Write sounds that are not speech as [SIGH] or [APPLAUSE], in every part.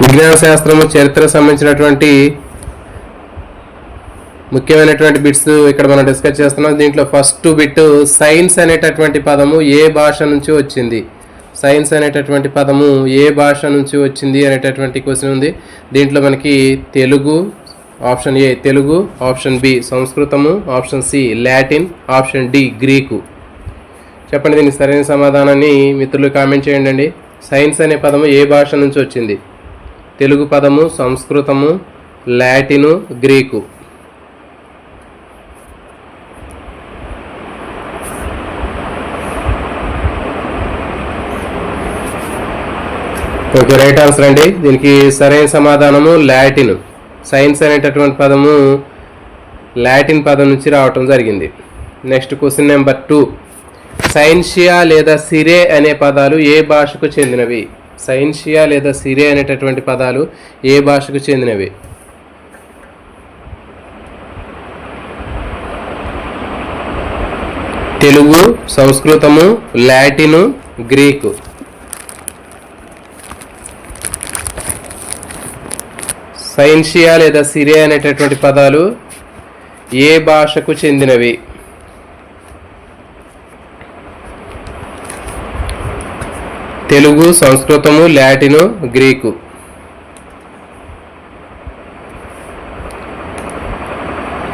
విజ్ఞాన శాస్త్రము చరిత్ర సంబంధించినటువంటి ముఖ్యమైనటువంటి బిట్స్ ఇక్కడ మనం డిస్కస్ చేస్తున్నాం. దీంట్లో ఫస్ట్ బిట్ సైన్స్ అనేటటువంటి పదము ఏ భాష నుంచి వచ్చింది? సైన్స్ అనేటటువంటి పదము ఏ భాష నుంచి వచ్చింది అనేటటువంటి క్వశ్చన్ ఉంది. దీంట్లో మనకి Telugu option A Telugu option B సంస్కృతము option C Latin option D Greek. చెప్పండి దీనికి సరైన సమాధానాన్ని మిత్రులు కామెంట్ చేయండి సైన్స్ అనే పదము ఏ భాష నుంచి వచ్చింది? తెలుగు పదము సంస్కృతము Latin Greek. Okay right answer అండి. దీనికి సరైన సమాధానము లాటిన్. సైన్స్ అనేటటువంటి పదము లాటిన్ పదం నుంచి రావటం జరిగింది. Next question number two. Scientia లేదా సిరే అనే పదాలు ఏ భాషకు చెందినవి? సైన్షియా లేదా సిరియా అనేటటువంటి పదాలు ఏ భాషకు చెందినవి? తెలుగు సంస్కృతము లాటిను గ్రీకు. సైన్షియా లేదా సిరియా అనేటటువంటి పదాలు ఏ భాషకు చెందినవి? Telugu సంస్కృతము Latin Greek.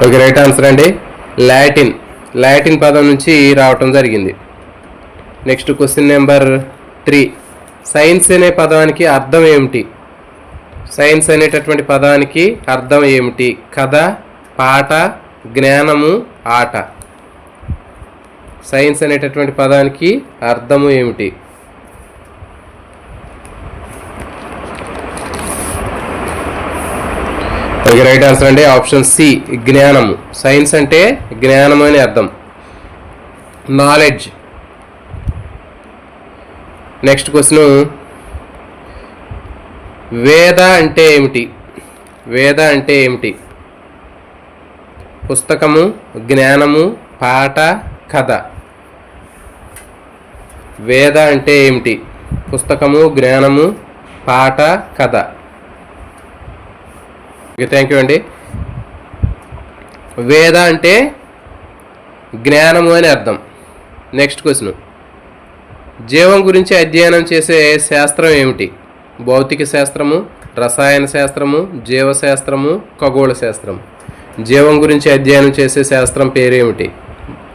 Okay right answer అండి. లాటిన్. లాటిన్ పదం నుంచి రావటం జరిగింది. Next question number three. Science అనే పదానికి అర్థం ఏమిటి? సైన్స్ అనేటటువంటి పదానికి అర్థం ఏమిటి? కథ పాట జ్ఞానము ఆట. సైన్స్ అనేటటువంటి పదానికి అర్థము ఏమిటి? ఓకే రైట్ ఆన్సర్ అండి. ఆప్షన్ సి జ్ఞానము. సైన్స్ అంటే జ్ఞానము అని అర్థం. నాలెడ్జ్ నెక్స్ట్ క్వశ్చన్ వేద అంటే ఏమిటి? వేద అంటే ఏమిటి? పుస్తకము జ్ఞానము పాట కథ. వేద అంటే ఏమిటి? పుస్తకము జ్ఞానము పాట కథ. ఓకే థ్యాంక్ యూ అండి. వేద అంటే జ్ఞానము అని అర్థం. నెక్స్ట్ క్వశ్చన్ జీవం గురించి అధ్యయనం చేసే శాస్త్రం ఏమిటి? భౌతిక శాస్త్రము రసాయన శాస్త్రము జీవశాస్త్రము ఖగోళ శాస్త్రం. జీవం గురించి అధ్యయనం చేసే శాస్త్రం పేరేమిటి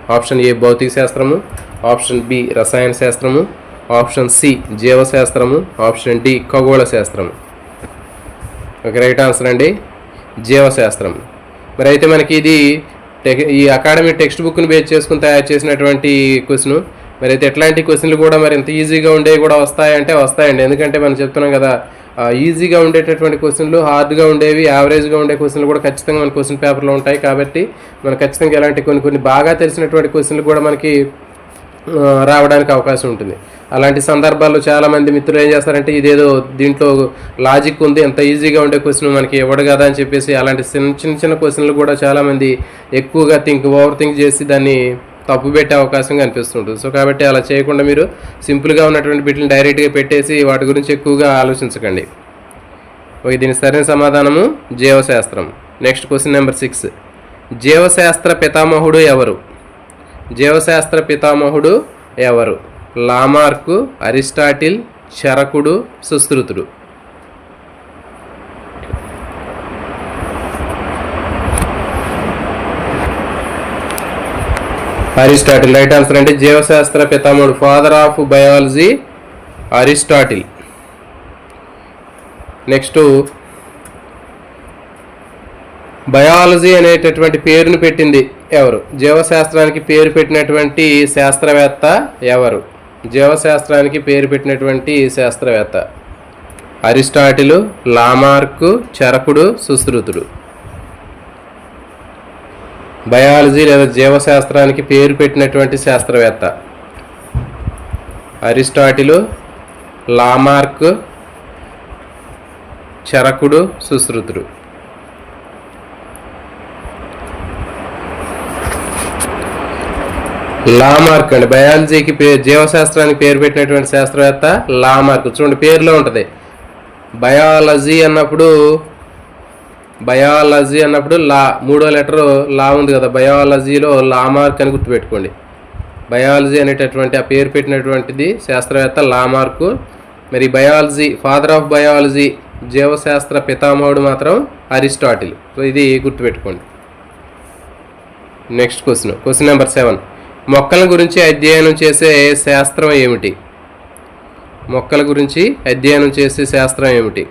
ఆప్షన్ ఏ భౌతిక శాస్త్రము ఆప్షన్ బి రసాయన శాస్త్రము ఆప్షన్ సి జీవశాస్త్రము ఆప్షన్ డి ఖగోళ శాస్త్రము. ఓకే రైట్ ఆన్సర్ అండి. జీవశాస్త్రం. మరి అయితే మనకి ఇది టెక్ ఈ అకాడమీ టెక్స్ట్ బుక్ని బేస్ చేసుకుని తయారు చేసినటువంటి క్వశ్చన్. మరి అయితే ఎట్లాంటి క్వశ్చన్లు కూడా మరి ఇంత ఈజీగా ఉండేవి కూడా వస్తాయంటే వస్తాయండి. ఎందుకంటే మనం చెప్తున్నాం కదా ఈజీగా ఉండేటటువంటి క్వశ్చన్లు హార్డ్గా ఉండేవి యావరేజ్గా ఉండే క్వశ్చన్లు కూడా ఖచ్చితంగా మన క్వశ్చన్ పేపర్లో ఉంటాయి కాబట్టి మనం ఖచ్చితంగా ఇలాంటి కొన్ని కొన్ని బాగా తెలిసినటువంటి క్వశ్చన్లు కూడా మనకి రావడానికి అవకాశం ఉంటుంది. అలాంటి సందర్భాల్లో చాలామంది మిత్రులు ఏం చేస్తారంటే ఇదేదో దీంట్లో లాజిక్ ఉంది ఎంత ఈజీగా ఉండే క్వశ్చన్ మనకి ఇవ్వడు కదా అని చెప్పేసి అలాంటి చిన్న చిన్న చిన్న క్వశ్చన్లు కూడా చాలామంది ఎక్కువగా థింక్ ఓవర్ థింక్ చేసి దాన్ని తప్పు పెట్టే అవకాశం కనిపిస్తుంటుంది సో కాబట్టి అలా చేయకుండా మీరు సింపుల్గా ఉన్నటువంటి బిట్లను డైరెక్ట్గా పెట్టేసి వాటి గురించి ఎక్కువగా ఆలోచించకండి. ఓకే దీని సరైన సమాధానము జీవశాస్త్రం. Next question number six. జీవశాస్త్ర పితామహుడు ఎవరు? జీవశాస్త్ర పితామహుడు ఎవరు? లామార్కు అరిస్టాటిల్ చరకుడు సుశ్రుతుడు. అరిస్టాటిల్ రైట్ ఆన్సర్ అంటే జీవశాస్త్ర పితామహుడు. Father of biology Aristotle. Next biology అనేటటువంటి పేరును పెట్టింది ఎవరు? జీవశాస్త్రానికి పేరు పెట్టినటువంటి శాస్త్రవేత్త ఎవరు? జీవశాస్త్రానికి పేరు పెట్టినటువంటి శాస్త్రవేత్త అరిస్టాటిలు లామార్కు చరకుడు సుశ్రుతుడు. బయాలజీ లేదా జీవశాస్త్రానికి పేరు పెట్టినటువంటి శాస్త్రవేత్త అరిస్టాటిలు లామార్క్ చరకుడు సుశ్రుతుడు. లామార్క్ అండి. బయాలజీకి పేరు జీవశాస్త్రానికి పేరు పెట్టినటువంటి శాస్త్రవేత్త లామార్క్. చూడండి పేరులో ఉంటుంది. బయాలజీ అన్నప్పుడు బయాలజీ అన్నప్పుడు లా మూడో లెటర్ లా ఉంది కదా. బయాలజీలో లా మార్క్ అని గుర్తుపెట్టుకోండి. బయాలజీ అనేటటువంటి ఆ పేరు పెట్టినటువంటిది శాస్త్రవేత్త లామార్కు. మరి బయాలజీ ఫాదర్ ఆఫ్ బయాలజీ జీవశాస్త్ర పితామహుడు మాత్రం అరిస్టాటిల్. సో ఇది గుర్తుపెట్టుకోండి. Next question question number seven. మొక్కల గురించి అధ్యయనం చేసే శాస్త్రం ఏమిటి? మొక్కల గురించి అధ్యయనం చేసే శాస్త్రం ఏమిటి?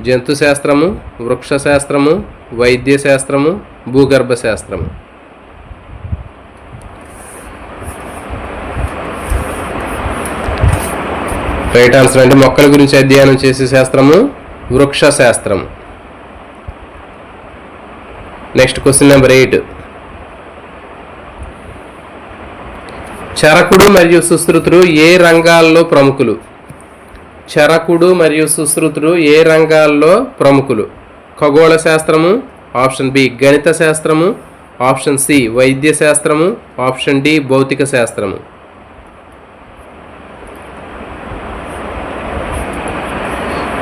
జంతు శాస్త్రము వృక్ష శాస్త్రము వైద్య శాస్త్రము భూగర్భ శాస్త్రము. రైట్ ఆన్సర్ అంటే మొక్కల గురించి అధ్యయనం చేసే శాస్త్రము వృక్ష శాస్త్రము. Next question number eight. చరకుడు మరియు సుశ్రుతుడు ఏ రంగాల్లో ప్రముఖులు? చరకుడు మరియు సుశ్రుతుడు ఏ రంగాల్లో ప్రముఖులు? ఖగోళ శాస్త్రము ఆప్షన్ బి గణిత శాస్త్రము ఆప్షన్ సి వైద్య శాస్త్రము ఆప్షన్ డి భౌతిక శాస్త్రము.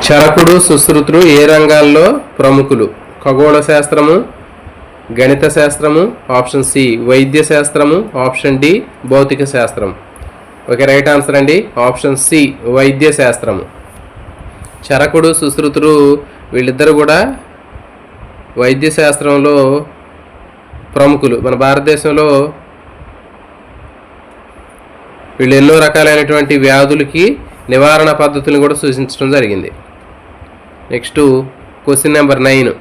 చరకుడు సుశ్రుతుడు ఏ రంగాల్లో ప్రముఖులు? ఖగోళ శాస్త్రము గణిత శాస్త్రము ఆప్షన్ సి వైద్య శాస్త్రము ఆప్షన్ డి భౌతిక శాస్త్రం ఓకే రైట్ ఆన్సర్ అండి. ఆప్షన్ సి వైద్య శాస్త్రము చరకుడు సుశ్రుతుడు వీళ్ళిద్దరు కూడా వైద్య శాస్త్రంలో ప్రముఖులు. మన భారతదేశంలో వీళ్ళు ఎన్నో రకాలైనటువంటి వ్యాధులకి నివారణ పద్ధతులను కూడా సూచించడం జరిగింది. Next question number nine.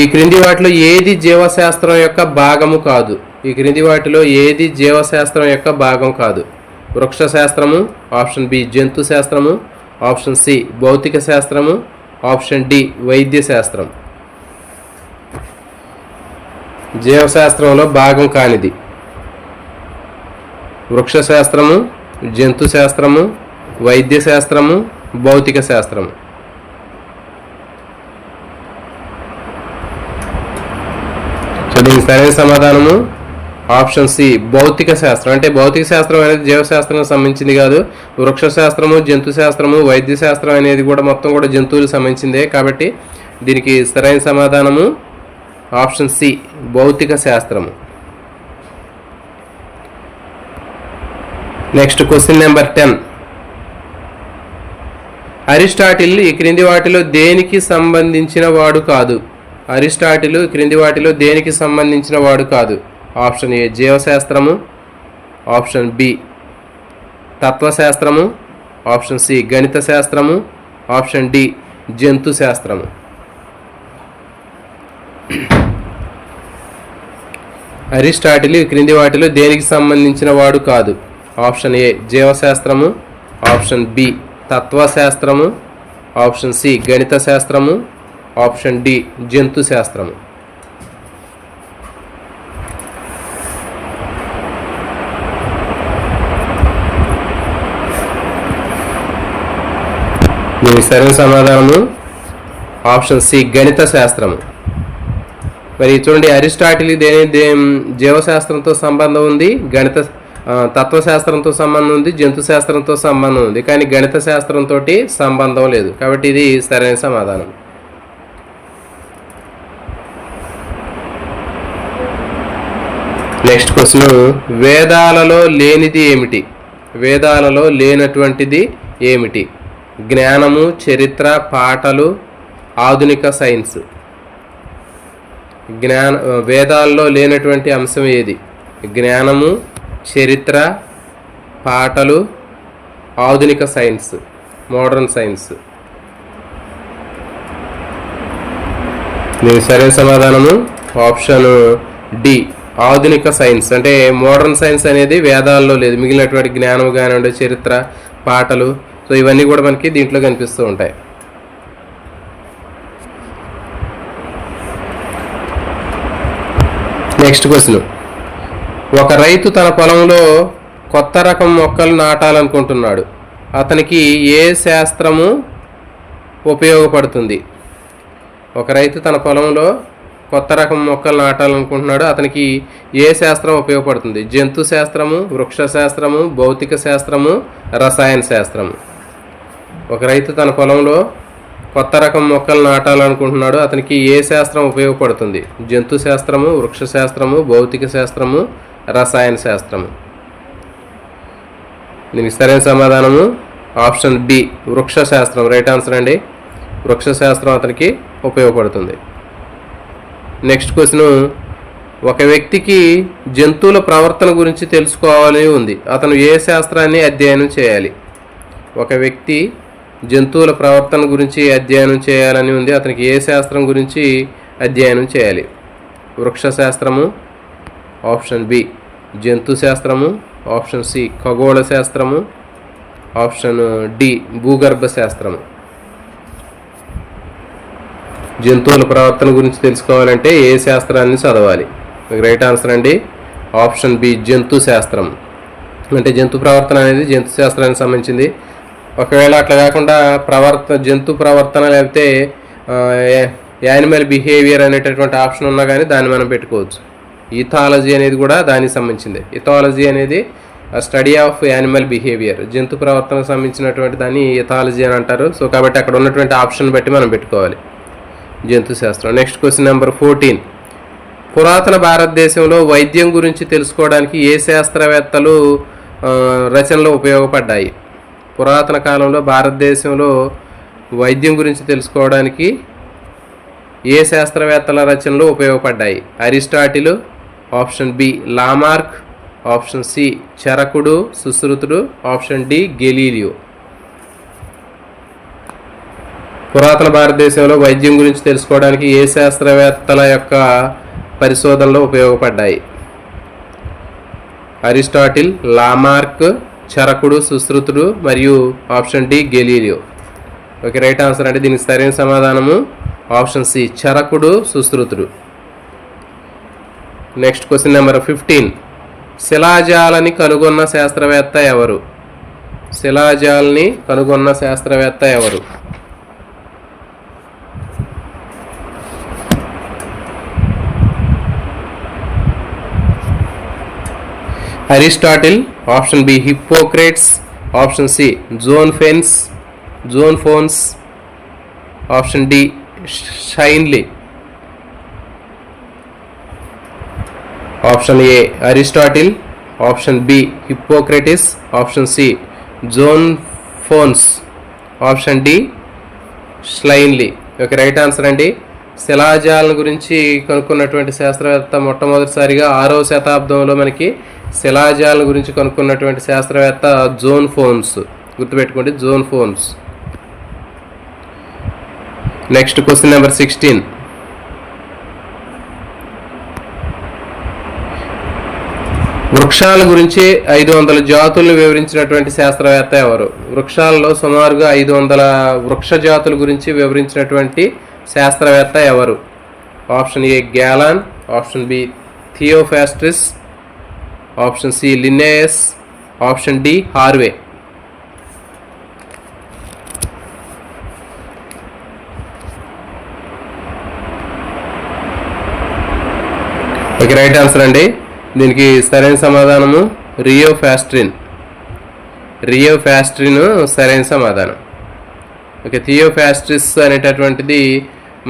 ఈ క్రింది వాటిలో ఏది జీవశాస్త్రం యొక్క భాగము కాదు? ఈ క్రింది వాటిలో ఏది జీవశాస్త్రం యొక్క భాగం కాదు? వృక్ష శాస్త్రము ఆప్షన్ బి జంతు శాస్త్రము ఆప్షన్ సి భౌతిక శాస్త్రము ఆప్షన్ డి వైద్య శాస్త్రం జీవశాస్త్రంలో భాగం కానిది. వృక్ష శాస్త్రము జంతు శాస్త్రము వైద్య శాస్త్రము భౌతిక శాస్త్రము దీనికి సరైన సమాధానము? ఆప్షన్ సి భౌతిక శాస్త్రం. అంటే భౌతిక శాస్త్రం అనేది జీవశాస్త్రం సంబంధించింది కాదు. వృక్ష శాస్త్రము జంతు శాస్త్రము వైద్య శాస్త్రం అనేది కూడా మొత్తం కూడా జంతువులకు సంబంధించిందే కాబట్టి దీనికి సరైన సమాధానము? ఆప్షన్ సి భౌతిక శాస్త్రము. Next question number ten Aristotle ఈ క్రింది వాటిలో దేనికి సంబంధించిన వాడు కాదు? అరిస్టాటిల్ క్రింది వాటిలో దేనికి సంబంధించిన వాడు కాదు? ఆప్షన్ ఏ జీవశాస్త్రము. ఆప్షన్ బి తత్వశాస్త్రము. ఆప్షన్ సి గణిత శాస్త్రము ఆప్షన్ డి జంతు శాస్త్రము అరిస్టాటిల్ క్రింది వాటిలో దేనికి సంబంధించిన వాడు కాదు? ఆప్షన్ ఏ జీవశాస్త్రము. ఆప్షన్ బి తత్వశాస్త్రము. ఆప్షన్ సి గణిత శాస్త్రము ఆప్షన్ డి జంతు శాస్త్రము దీనికి సరైన సమాధానము? ఆప్షన్ సి గణిత శాస్త్రము. మరి చూడండి అరిస్టాటిల్ దేని దే జీవశాస్త్రంతో సంబంధం ఉంది గణిత తత్వశాస్త్రంతో సంబంధం ఉంది జంతు శాస్త్రంతో సంబంధం ఉంది. కానీ గణిత శాస్త్రంతో సంబంధం లేదు. కాబట్టి ఇది సరైన సమాధానం. Next question. వేదాలలో లేనిది ఏమిటి? వేదాలలో లేనటువంటిది ఏమిటి? జ్ఞానము చరిత్ర పాటలు ఆధునిక సైన్స్. జ్ఞాన వేదాల్లో లేనటువంటి అంశం ఏది? జ్ఞానము చరిత్ర పాటలు ఆధునిక సైన్స్ మోడర్న్ సైన్స్. దీనికి సరైన సమాధానము ఆప్షన్ డి. ఆధునిక సైన్స్. అంటే మోడర్న్ సైన్స్ అనేది వేదాల్లో లేదు. మిగిలినటువంటి జ్ఞానం కానివ్వండి చరిత్ర పాటలు సో ఇవన్నీ కూడా మనకి దీంట్లో కనిపిస్తూ ఉంటాయి. Next question. ఒక రైతు తన పొలంలో కొత్త రకం మొక్కలు నాటాలనుకుంటున్నాడు. అతనికి ఏ శాస్త్రము ఉపయోగపడుతుంది? ఒక రైతు తన పొలంలో కొత్త రకం మొక్కలు నాటాలనుకుంటున్నాడో అతనికి ఏ శాస్త్రం ఉపయోగపడుతుంది? జంతు శాస్త్రము వృక్ష శాస్త్రము భౌతిక శాస్త్రము రసాయన శాస్త్రము. ఒక రైతు తన పొలంలో కొత్త రకం మొక్కలు నాటాలనుకుంటున్నాడు అతనికి ఏ శాస్త్రం ఉపయోగపడుతుంది? జంతు శాస్త్రము వృక్ష శాస్త్రము భౌతిక శాస్త్రము రసాయన శాస్త్రము. దీనికి సరైన సమాధానము ఆప్షన్ బి వృక్ష శాస్త్రం. రైట్ ఆన్సర్ అండి. వృక్ష శాస్త్రం అతనికి ఉపయోగపడుతుంది. నెక్స్ట్ క్వశ్చన్ ఒక వ్యక్తికి జంతువుల ప్రవర్తన గురించి తెలుసుకోవాలని ఉంది. అతను ఏ శాస్త్రాన్ని అధ్యయనం చేయాలి? ఒక వ్యక్తి జంతువుల ప్రవర్తన గురించి అధ్యయనం చేయాలని ఉంది. అతనికి ఏ శాస్త్రం గురించి అధ్యయనం చేయాలి? వృక్ష శాస్త్రము ఆప్షన్ బి జంతు శాస్త్రము ఆప్షన్ సి ఖగోళ శాస్త్రము ఆప్షన్ డి భూగర్భ శాస్త్రము. జంతువుల ప్రవర్తన గురించి తెలుసుకోవాలంటే ఏ శాస్త్రాన్ని చదవాలి? రైట్ ఆన్సర్ అండి ఆప్షన్ బి జంతు శాస్త్రం. అంటే జంతు ప్రవర్తన అనేది జంతు శాస్త్రానికి సంబంధించింది. ఒకవేళ అట్లా కాకుండా ప్రవర్తన జంతు ప్రవర్తన లేకపోతే యానిమల్ బిహేవియర్ అనేటటువంటి ఆప్షన్ ఉన్నా కానీ దాన్ని మనం పెట్టుకోవచ్చు. ఈథాలజీ అనేది కూడా దానికి సంబంధించింది. ఇథాలజీ అనేది స్టడీ ఆఫ్ యానిమల్ బిహేవియర్ జంతు ప్రవర్తనకు సంబంధించినటువంటి దాన్ని ఇథాలజీ అని అంటారు. సో కాబట్టి అక్కడ ఉన్నటువంటి ఆప్షన్ బట్టి మనం పెట్టుకోవాలి. జంతు శాస్త్రం. నెక్స్ట్ క్వశ్చన్ నెంబర్ ఫోర్టీన్ పురాతన భారతదేశంలో వైద్యం గురించి తెలుసుకోవడానికి ఏ శాస్త్రవేత్తలు రచనలు ఉపయోగపడ్డాయి? పురాతన కాలంలో భారతదేశంలో వైద్యం గురించి తెలుసుకోవడానికి ఏ శాస్త్రవేత్తల రచనలు ఉపయోగపడ్డాయి? Aristotle option B Lamarck option C చరకుడు సుశ్రుతుడు ఆప్షన్ డి గెలీలియో. పురాతన భారతదేశంలో వైద్యం గురించి తెలుసుకోవడానికి ఏ శాస్త్రవేత్తల యొక్క పరిశోధనలు ఉపయోగపడ్డాయి? అరిస్టాటిల్ లామార్క్ చరకుడు సుశ్రుతుడు మరియు option D Galileo. Okay right answer అంటే దీనికి సరైన సమాధానము ఆప్షన్ సి చరకుడు సుశ్రుతుడు. Next question number fifteen. శిలాజాలని కనుగొన్న శాస్త్రవేత్త ఎవరు? శిలాజాలని కనుగొన్న శాస్త్రవేత్త ఎవరు? Aristotle option B Hippocrates option C John Fens John Fones option D Shinely. Option A Aristotle option B Hippocrates option C John Fones option D Slinely okay right answer అండి. శిలాజాలను గురించి కనుక్కున్నటువంటి శాస్త్రవేత్త మొట్టమొదటిసారిగా ఆరవ శతాబ్దంలో మనకి శిలాజాల గురించి కనుక్కున్నటువంటి శాస్త్రవేత్త జోన్ ఫోన్స్. గుర్తుపెట్టుకోండి John Fones. Next question number sixteen. వృక్షాల గురించి ఐదు వందల జాతులను వివరించినటువంటి శాస్త్రవేత్త ఎవరు? వృక్షాలలో సుమారుగా ఐదు వందల వృక్ష జాతుల గురించి వివరించినటువంటి శాస్త్రవేత్త ఎవరు? Option A Galen option B Theophrastus option C Linnaeus option D Harvey. Okay right answer అండి. దీనికి సరైన సమాధానము రియో ఫ్యాస్ట్రిన్. రియో ఫ్యాస్ట్రిన్ సరైన సమాధానం. ఓకే థియో ఫ్యాస్ట్రిస్ అనేటటువంటిది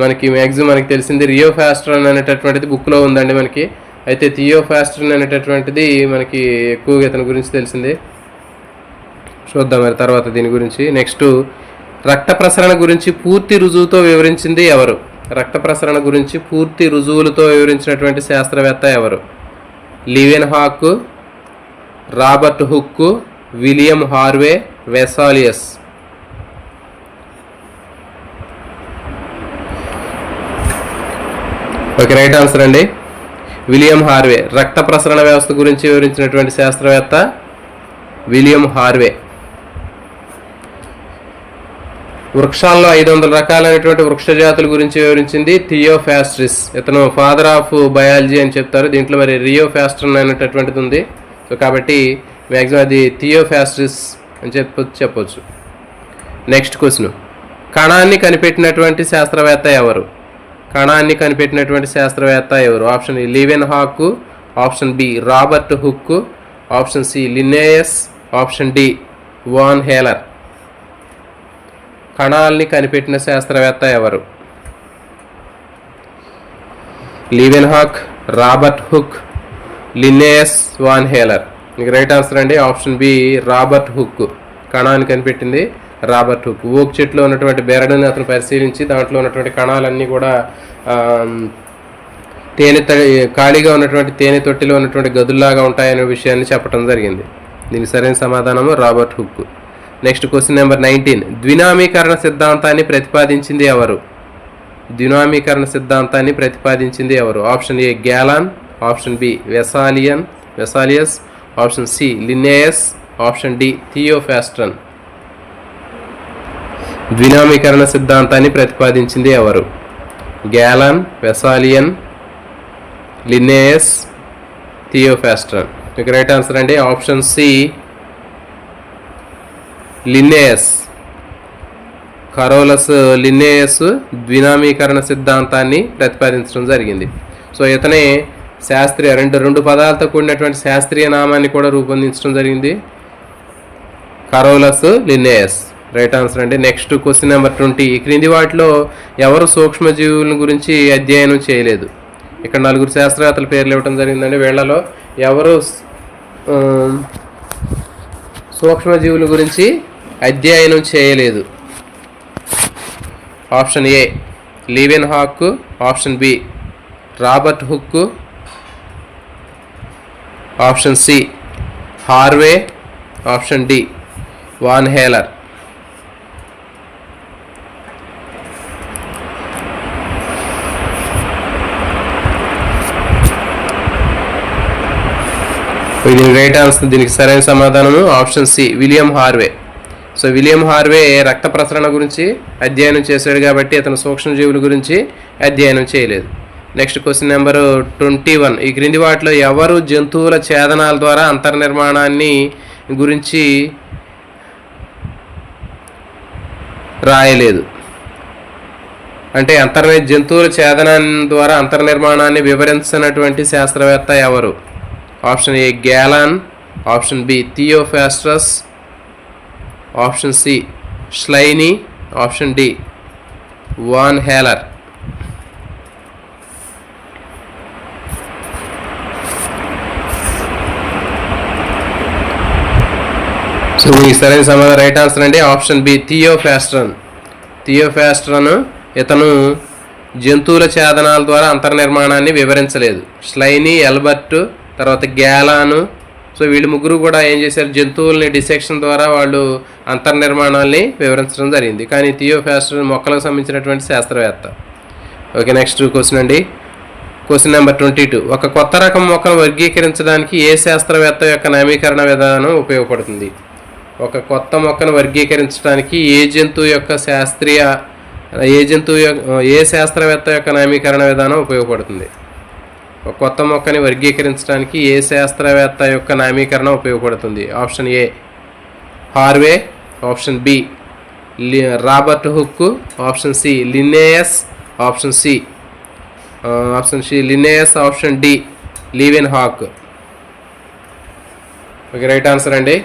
మనకి మ్యాక్సిమం మనకి తెలిసింది. రియో ఫ్యాస్ట్రన్ అనేటటువంటిది బుక్లో ఉందండి మనకి. అయితే థియో ఫ్యాస్ట్రిన్ అనేటటువంటిది మనకి ఎక్కువగా ఇతని గురించి తెలిసింది. చూద్దాం మరి తర్వాత దీని గురించి. నెక్స్ట్ రక్త ప్రసరణ గురించి పూర్తి రుజువుతో వివరించింది ఎవరు? రక్త ప్రసరణ గురించి పూర్తి రుజువులతో వివరించినటువంటి శాస్త్రవేత్త ఎవరు? Leeuwenhoek Robert Hooke William Harvey Vesalius okay right answer అండి. William Harvey. రక్త ప్రసరణ వ్యవస్థ గురించి వివరించినటువంటి శాస్త్రవేత్త విలియం హార్వే. వృక్షాల్లో ఐదు వందల రకాలైనటువంటి వృక్ష జాతుల గురించి వివరించింది థియోఫాస్ట్రిస్. ఇతను ఫాదర్ ఆఫ్ బయాలజీ అని చెప్తారు. దీంట్లో మరి రియోఫాస్ట్రన్ అనేటటువంటిది ఉంది. సో కాబట్టి మ్యాక్సిమం అది థియోఫాస్ట్రిస్ అని చెప్ప చెప్పొచ్చు. Next question. కణాన్ని కనిపెట్టినటువంటి శాస్త్రవేత్త ఎవరు? కణాన్ని కనిపెట్టినటువంటి శాస్త్రవేత్త ఎవరు? Option A Leeuwenhoek option B Robert Hooke option C Linnaeus option D von Haller. కణాల్ని కనిపెట్టిన శాస్త్రవేత్త ఎవరు? Leeuwenhoek Robert Hooke Linnaeus von Haller. మీకు రైట్ ఆన్సర్ అండి ఆప్షన్ బి రాబర్ట్ హుక్ కణాన్ని కనిపెట్టింది రాబర్ట్ హుక్ ఓక్ చెట్లో ఉన్నటువంటి బెరడుని అతను పరిశీలించి దాంట్లో ఉన్నటువంటి కణాలన్నీ కూడా తేనె ఖాళీగా ఉన్నటువంటి తేనె తొట్టిలో ఉన్నటువంటి గదుల్లాగా ఉంటాయనే విషయాన్ని చెప్పడం జరిగింది. దీనికి సరైన సమాధానము Robert Hooke. Next question number nineteen. ద్వినామీకరణ సిద్ధాంతాన్ని ప్రతిపాదించింది ఎవరు? ద్వినామీకరణ సిద్ధాంతాన్ని ప్రతిపాదించింది ఎవరు? Option A Galen option B Vesalius Vesalius option C Linnaeus option D Theophrastus. ద్వినామీకరణ సిద్ధాంతాన్ని ప్రతిపాదించింది ఎవరు? Galen Vesalius Linnaeus Theophrastus. ఇక రైట్ ఆన్సర్ అండి. Option C Linnaeus. Carolus Linnaeus ద్వినామీకరణ సిద్ధాంతాన్ని ప్రతిపాదించడం జరిగింది. సో ఇతనే శాస్త్రీయ రెండు రెండు పదాలతో కూడినటువంటి శాస్త్రీయ నామాన్ని కూడా రూపొందించడం జరిగింది. Carolus Linnaeus. రైట్ ఆన్సర్ అండి. Next question number twenty. క్రింది వాటిలో ఎవరు సూక్ష్మజీవుల గురించి అధ్యయనం చేయలేదు? ఇక్కడ నలుగురు శాస్త్రవేత్తల పేర్లు ఇవ్వడం జరిగిందండి. వీళ్ళలో ఎవరు సూక్ష్మజీవుల గురించి అధ్యయనం చేయలేదు? Option A Leeuwenhoek option B Robert Hooke option C Harvey. Option D von Haller. దీనికి రైట్ ఆన్సర్ దీనికి సరైన సమాధానము. Option C William Harvey. So William Harvey రక్త ప్రసరణ గురించి అధ్యయనం చేశాడు కాబట్టి అతను సూక్ష్మజీవుల గురించి అధ్యయనం చేయలేదు. Next question number twenty one. ఈ క్రింది వాటిలో ఎవరు జంతువుల ఛేదనాల ద్వారా అంతర్నిర్మాణాన్ని గురించి రాయలేదు? అంటే అంతర్ని జంతువుల ఛేదనం ద్వారా అంతర్నిర్మాణాన్ని వివరించినటువంటి శాస్త్రవేత్త ఎవరు? Option A Galen option B Theophrastus option C Sliney option D von Haller. So మీకు సరైన సమాధానం రైట్ ఆన్సర్ అండి. Option B Theophrastus. థియోఫాస్ట్రన్ ఇతను జంతువుల ఛేదనాల ద్వారా అంతర్నిర్మాణాన్ని వివరించలేదు. స్లైనీ ఎల్బర్ట్ తర్వాత గ్యాలాను. సో వీళ్ళు ముగ్గురు కూడా ఏం చేశారు? జంతువుల్ని డిసెక్షన్ ద్వారా వాళ్ళు అంతర్నిర్మాణాల్ని వివరించడం జరిగింది. కానీ థియోఫాస్టర్ మొక్కలకు సంబంధించినటువంటి శాస్త్రవేత్త. ఓకే నెక్స్ట్ క్వశ్చన్ అండి. Question number twenty two. ఒక కొత్త రకం మొక్కను వర్గీకరించడానికి ఏ శాస్త్రవేత్త యొక్క నామీకరణ విధానం ఉపయోగపడుతుంది? ఒక కొత్త మొక్కను వర్గీకరించడానికి ఏ జంతువు యొక్క శాస్త్రీయ ఏ జంతువు యొక్క ఏ శాస్త్రవేత్త యొక్క నామీకరణ విధానం ఉపయోగపడుతుంది? కొత్త మొక్కని వర్గీకరించడానికి ఏ శాస్త్రవేత్త యొక్క నామీకరణ ఉపయోగపడుతుంది? Option A Harvey option B Robert Hooke option C Linnaeus option C option C Linnaeus option D Leeuwenhoek okay right answer అండి.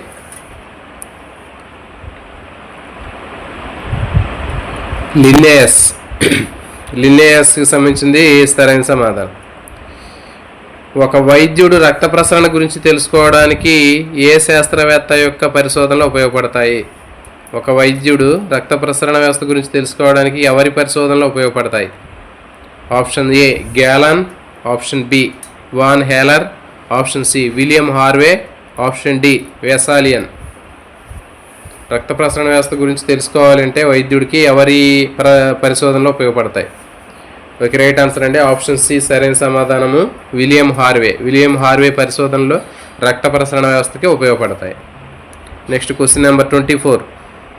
లిన్నేయస్ లినేయస్కి [COUGHS] సంబంధించింది సరైన సమాధానం? ఒక వైద్యుడు రక్త ప్రసరణ గురించి తెలుసుకోవడానికి ఏ శాస్త్రవేత్త యొక్క పరిశోధనలు ఉపయోగపడతాయి? ఒక వైద్యుడు రక్త ప్రసరణ వ్యవస్థ గురించి తెలుసుకోవడానికి ఎవరి పరిశోధనలు ఉపయోగపడతాయి? Option A Galen. Option B von Haller. Option C William Harvey. Option D Vesalius. రక్త ప్రసరణ వ్యవస్థ గురించి తెలుసుకోవాలంటే వైద్యుడికి ఎవరి ప్ర పరిశోధనలు ఉపయోగపడతాయి? ఓకే రైట్ ఆన్సర్ అండి. ఆప్షన్ సి సరైన సమాధానము. William Harvey. విలియం హార్వే పరిశోధనలో రక్త ప్రసరణ వ్యవస్థకి ఉపయోగపడతాయి. Next question number twenty four.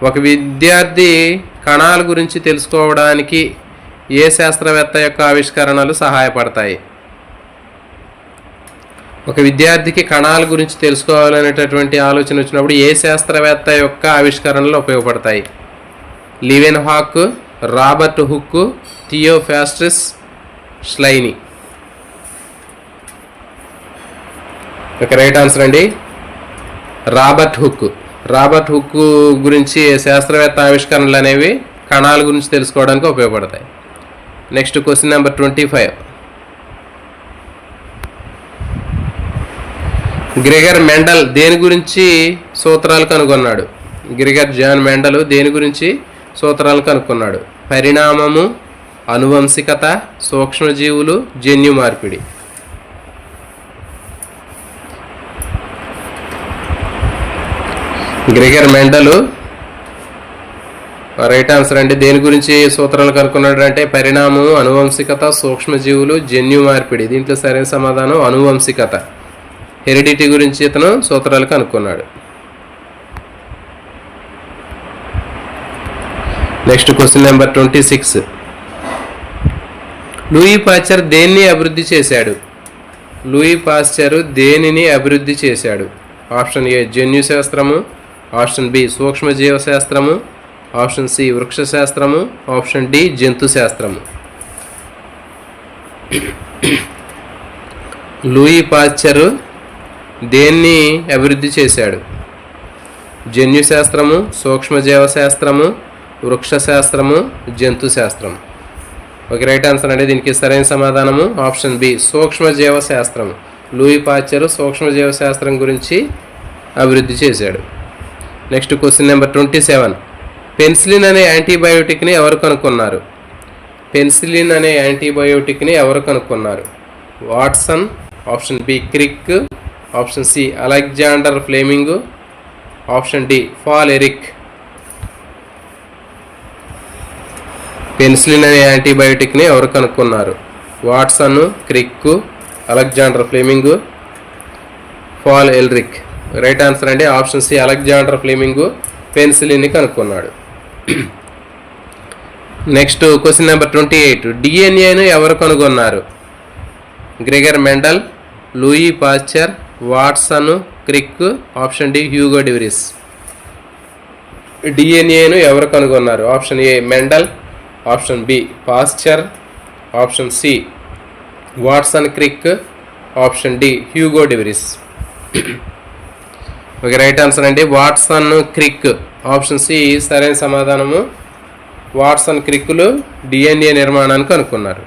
ఒక విద్యార్థి కణాల గురించి తెలుసుకోవడానికి ఏ శాస్త్రవేత్త యొక్క ఆవిష్కరణలు సహాయపడతాయి? ఒక విద్యార్థికి కణాల గురించి తెలుసుకోవాలనేటటువంటి ఆలోచన వచ్చినప్పుడు ఏ శాస్త్రవేత్త యొక్క ఆవిష్కరణలు ఉపయోగపడతాయి? Leeuwenhoek Robert Hooke Theophrastus స్లైని ఒక రైట్ ఆన్సర్ అండి. రాబర్ట్ హుక్ రాబర్ట్ హుక్ గురించి శాస్త్రవేత్త ఆవిష్కరణలు అనేవి కణాల గురించి తెలుసుకోవడానికి ఉపయోగపడతాయి. Next question number twenty five Gregor Mendel దేని గురించి సూత్రాలు కనుగొన్నాడు? గ్రిగర్ జాన్ మెండల్ దేని గురించి సూత్రాలు కనుక్కున్నాడు. పరిణామము అనువంశికత సూక్ష్మజీవులు జన్యు మార్పిడి. గ్రెగర్ మెండలు. రైట్ ఆన్సర్ అండి. దేని గురించి సూత్రాలు కనుక్కున్నాడు అంటే పరిణామం అనువంశికత సూక్ష్మజీవులు జన్యు మార్పిడి. దీంట్లో సరైన సమాధానం అనువంశికత. హెరిడిటీ గురించి ఇతను సూత్రాలు కనుక్కున్నాడు. Next question number twenty six. Louis Pasteur దేన్ని అభివృద్ధి చేశాడు? లూయి పాశ్చర్ దేనిని అభివృద్ధి చేశాడు? ఆప్షన్ ఏ జన్యు శాస్త్రము ఆప్షన్ బి సూక్ష్మజీవ శాస్త్రము ఆప్షన్ సి వృక్ష శాస్త్రము ఆప్షన్ డి జంతు శాస్త్రము లూయి పాశ్చర్ దేన్ని అభివృద్ధి చేశాడు? జన్యు శాస్త్రము వృక్షశాస్త్రము జంతుశాస్త్రం జంతు ఒక రైట్ ఆన్సర్ అండి. దీనికి సరైన సమాధానము ఆప్షన్ బి సూక్ష్మజీవ శాస్త్రం లూయి పాచరు సూక్ష్మజీవ శాస్త్రం గురించి అభివృద్ధి చేశాడు. Next question number twenty seven. Penicillin అనే యాంటీబయోటిక్ని ఎవరు కనుక్కున్నారు? పెన్సిలిన్ అనే యాంటీబయోటిక్ని ఎవరు కనుక్కున్నారు? Watson option B Crick option C Alexander Fleming option D Paul Ehrlich. Penicillin అనే యాంటీబయోటిక్ని ఎవరు కనుక్కున్నారు? Watson Crick Alexander Fleming Paul Ehrlich. Right answer అండి ఆప్షన్ సి అలెగ్జాండర్ ఫ్లేమింగ్ పెన్సిలిన్ని కనుక్కున్నాడు. Next question number twenty eight. డిఎన్ఏను ఎవరు కనుగొన్నారు? Gregor Mendel Louis Pasteur Watson Crick option D Hugo de Vries. డిఎన్ఏను ఎవరు కనుగొన్నారు? Option A Mendel option B Pasteur option C Watson Crick option D Hugo de Vries. Okay right answer అండి. Watson Crick. Option C సరైన సమాధానము. Watson క్రిక్కులు DNA నిర్మాణానికి అనుకున్నారు.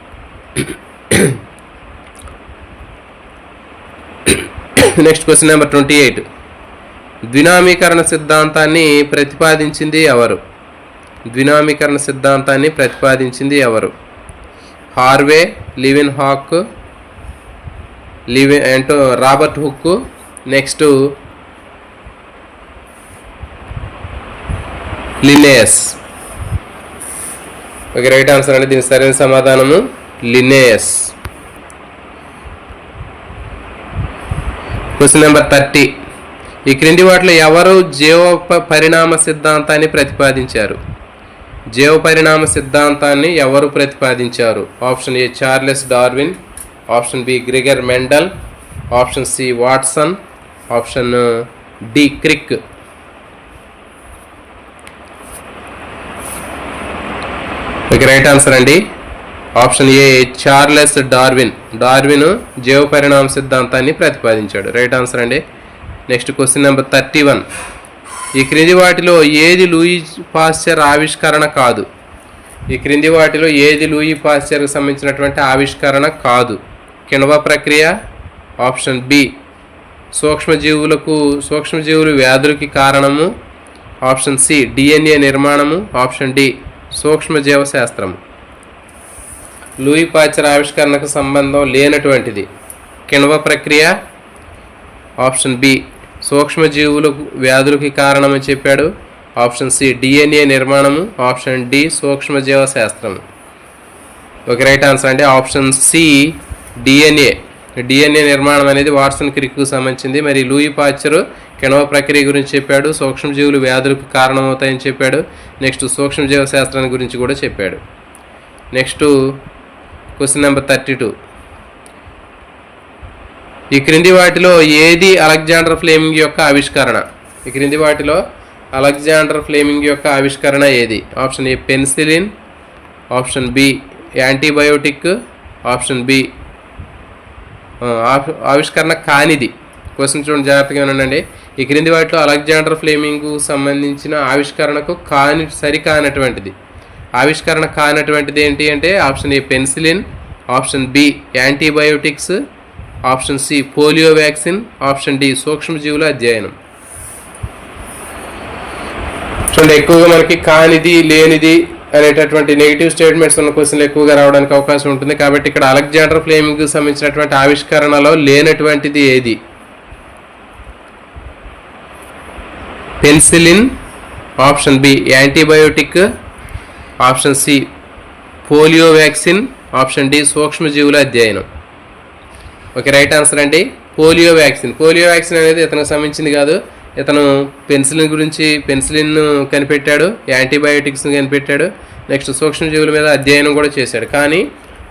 Next question number twenty eight. ద్వినామీకరణ సిద్ధాంతాన్ని ప్రతిపాదించింది ఎవరు? ద్వినామీకరణ సిద్ధాంతాన్ని ప్రతిపాదించింది ఎవరు? హార్వే లివిన్ హాక్ లివిన్ అంటూ Robert Hooke next Linnaeus. Okay right answer అండి. దీని సరైన సమాధానము లినేయస్. Question number thirty. ఈ క్రింది వాటిలో ఎవరు జీవ పరిణామ సిద్ధాంతాన్ని ప్రతిపాదించారు? జీవ పరిణామ సిద్ధాంతాన్ని ఎవరు ప్రతిపాదించారు? Option A Charles Darwin option B Gregor Mendel option C Watson option D Crick. మీకు రైట్ ఆన్సర్ అండి. Option A Charles Darwin. Darwin జీవ పరిణామ సిద్ధాంతాన్ని ప్రతిపాదించాడు. రైట్ ఆన్సర్ అండి. Next question number thirty one. ఈ క్రింది వాటిలో ఏది లూయి పాశ్చర్ ఆవిష్కరణ కాదు? ఈ క్రింది వాటిలో ఏది లూయి పాశ్చర్కి సంబంధించినటువంటి ఆవిష్కరణ కాదు? కిణవ ప్రక్రియ? Option B. సూక్ష్మజీవులకు సూక్ష్మజీవులు వ్యాధులకి కారణము? Option C. డిఎన్ఏ నిర్మాణము. Option D. సూక్ష్మజీవశాస్త్రము. లూయి పాచర్ ఆవిష్కరణకు సంబంధం లేనటువంటిది. కిణవ ప్రక్రియ? Option B. సూక్ష్మజీవులకు వ్యాధులకి కారణమని చెప్పాడు. ఆప్షన్ సి డిఎన్ఏ నిర్మాణము. ఆప్షన్ డి సూక్ష్మజీవ శాస్త్రం ఒక రైట్ ఆన్సర్ అంటే ఆప్షన్ సి డిఎన్ఏ. డిఎన్ఏ నిర్మాణం అనేది వాట్సన్ క్రిక్కు సంబంధించింది. మరి లూయి పాచరు కిణవ ప్రక్రియ గురించి చెప్పాడు. సూక్ష్మజీవులు వ్యాధులకు కారణమవుతాయని చెప్పాడు. నెక్స్ట్ సూక్ష్మజీవ శాస్త్రాన్ని గురించి కూడా చెప్పాడు. Next question number thirty two. ఈ క్రింది వాటిలో ఏది అలెగ్జాండర్ ఫ్లేమింగ్ యొక్క ఆవిష్కరణ? ఈ క్రింది వాటిలో అలెగ్జాండర్ ఫ్లేమింగ్ యొక్క ఆవిష్కరణ ఏది? Option A penicillin. Option B antibiotic. Option B ఆవిష్కరణ కానిది. క్వశ్చన్ చూడండి జాగ్రత్తగా ఉండండి ఈ క్రింది వాటిలో అలెగ్జాండర్ ఫ్లేమింగ్ సంబంధించిన ఆవిష్కరణకు కాని సరికానటువంటిది. ఆవిష్కరణ కానటువంటిది ఏంటి అంటే option A penicillin. Option B antibiotics. Option C polio vaccine option D సూక్ష్మజీవుల అధ్యయనం. చూడండి ఎక్కువగా మనకి కానిది లేనిది అనేటటువంటి నెగిటివ్ స్టేట్మెంట్స్ ఉన్న క్వశ్చన్లు ఎక్కువగా రావడానికి అవకాశం ఉంటుంది. కాబట్టి ఇక్కడ అలెగ్జాండర్ ఫ్లేమింగ్కి సంబంధించినటువంటి ఆవిష్కరణలో లేనటువంటిది ఏది? Penicillin option B antibiotic option C polio vaccine option D సూక్ష్మజీవుల అధ్యయనం. ఓకే రైట్ ఆన్సర్ అండి. Polio vaccine. పోలియో వ్యాక్సిన్ అనేది ఇతనికి సంబంధించింది కాదు. ఇతను పెన్సిలిన్ గురించి పెన్సిలిన్ కనిపెట్టాడు యాంటీబయోటిక్స్ని కనిపెట్టాడు. నెక్స్ట్ సూక్ష్మజీవుల మీద అధ్యయనం కూడా చేశాడు. కానీ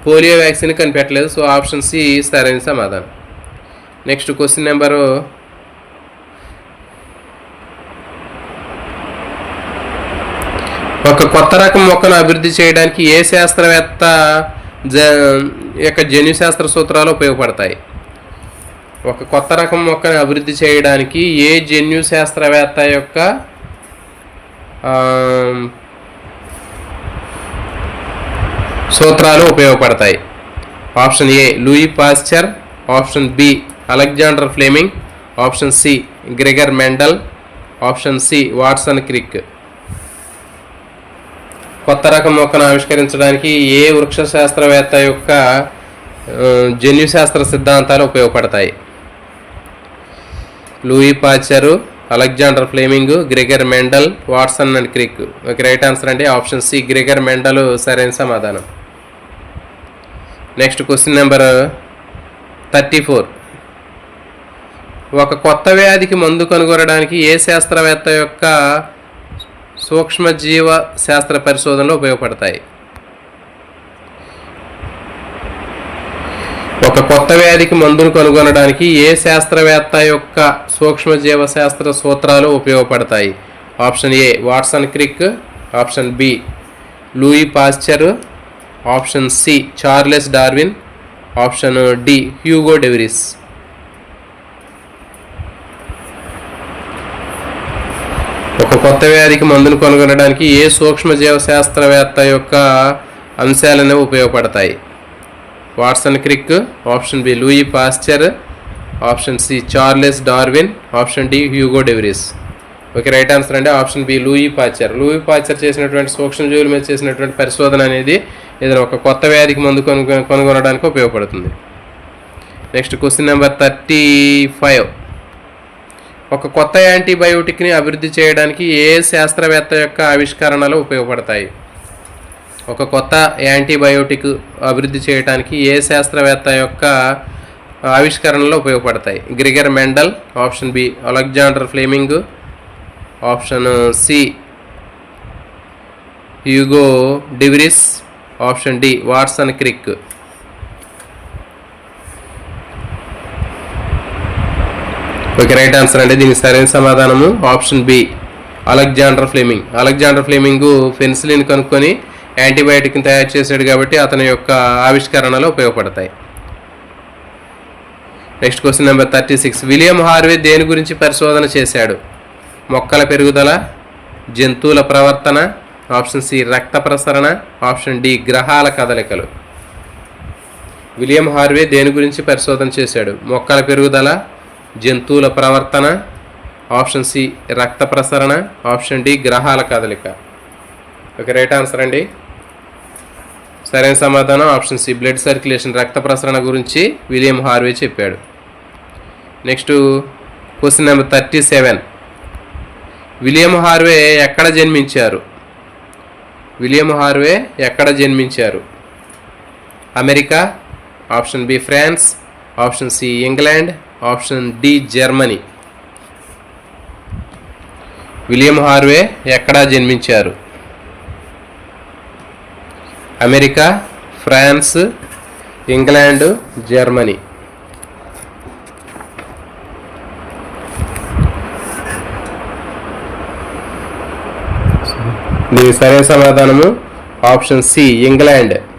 పోలియో వ్యాక్సిన్ కనిపెట్టలేదు. సో ఆప్షన్ సి సరైన సమాధానం. Next question number. ఒక కొత్త రకం మొక్కను అభివృద్ధి చేయడానికి ఏ శాస్త్రవేత్త జ యొక్క జన్యుశాస్త్ర సూత్రాలు ఉపయోగపడతాయి. ఒక కొత్త రకం మొక్కను అభివృద్ధి చేయడానికి ఏ జన్యు శాస్త్రవేత్త యొక్క సూత్రాలు ఉపయోగపడతాయి. Option A Louis Pasteur. Option B Alexander Fleming. Option C Gregor Mendel. Option C Watson Crick. కొత్త రకం మొక్కను ఆవిష్కరించడానికి ఏ వృక్ష శాస్త్రవేత్త యొక్క జన్యుశాస్త్ర సిద్ధాంతాలు ఉపయోగపడతాయి? Louis Pasteur Alexander Fleming Gregor Mendel Watson and Crick. ఒక రైట్ ఆన్సర్ అంటే ఆప్షన్ సి గ్రెగర్ మెండల్ సరైన సమాధానం. Next question number thirty four. ఒక కొత్త వ్యాధికి మందు కనుగొనడానికి ఏ శాస్త్రవేత్త యొక్క సూక్ష్మజీవ శాస్త్ర పరిశోధనలు ఉపయోగపడతాయి. ఒక కొత్త వ్యాధికి మందును కనుగొనడానికి ఏ శాస్త్రవేత్త యొక్క సూక్ష్మజీవ శాస్త్ర సూత్రాలు ఉపయోగపడతాయి? Option A Watson Crick. Option B Louis Pasteur. Option C Charles Darwin. Option D Hugo de Vries. ఒక కొత్త వ్యాధికి మందును కనుగొనడానికి ఏ సూక్ష్మజీవ శాస్త్రవేత్త యొక్క అంశాలనే ఉపయోగపడతాయి? Watson Crick option B Louis Pasteur option C Charles Darwin option D Hugo de Vries. Okay right answer అంటే option B Louis Pasteur Louis Pasteur చేసినటువంటి సూక్ష్మజీవుల మీద చేసినటువంటి పరిశోధన అనేది ఏదైనా ఒక కొత్త వ్యాధికి మందు కొనుగొ కనుగొనడానికి ఉపయోగపడుతుంది. Next question number thirty five. ఒక కొత్త యాంటీబయోటిక్ని అభివృద్ధి చేయడానికి ఏ శాస్త్రవేత్త యొక్క ఆవిష్కరణలు ఉపయోగపడతాయి? ఒక కొత్త యాంటీబయోటిక్ అభివృద్ధి చేయడానికి ఏ శాస్త్రవేత్త యొక్క ఆవిష్కరణలు ఉపయోగపడతాయి? Gregor Mendel option B Alexander Fleming option C Hugo de Vries option D Watson Crick. Okay right answer అంటే దీనికి సరైన సమాధానము option B Alexander Fleming Alexander Fleming penicillin కనుక్కొని యాంటీబయాటిక్ని తయారు చేశాడు కాబట్టి అతని యొక్క ఆవిష్కరణలు ఉపయోగపడతాయి. Next question number thirty six William Harvey దేని గురించి పరిశోధన చేశాడు? మొక్కల పెరుగుదల జంతువుల ప్రవర్తన ఆప్షన్ సి రక్త ప్రసరణ ఆప్షన్ డి గ్రహాల కదలికలు. విలియం హార్వే దేని గురించి పరిశోధన చేశాడు? మొక్కల పెరుగుదల జంతువుల ప్రవర్తన ఆప్షన్ సి రక్త ప్రసరణ ఆప్షన్ డి గ్రహాల కదలిక. ఓకే రైట్ ఆన్సర్ అండి. సరైన సమాధానం ఆప్షన్ సి బ్లడ్ సర్క్యులేషన్ రక్త ప్రసరణ గురించి విలియం హార్వే చెప్పాడు. Next question number thirty seven. William Harvey ఎక్కడ జన్మించారు? విలియం హార్వే ఎక్కడ జన్మించారు? America option B France option C England option D Germany. William Harvey ఎక్కడ జన్మించారు? America France England Germany. దీని సరైన సమాధానము. Option C England.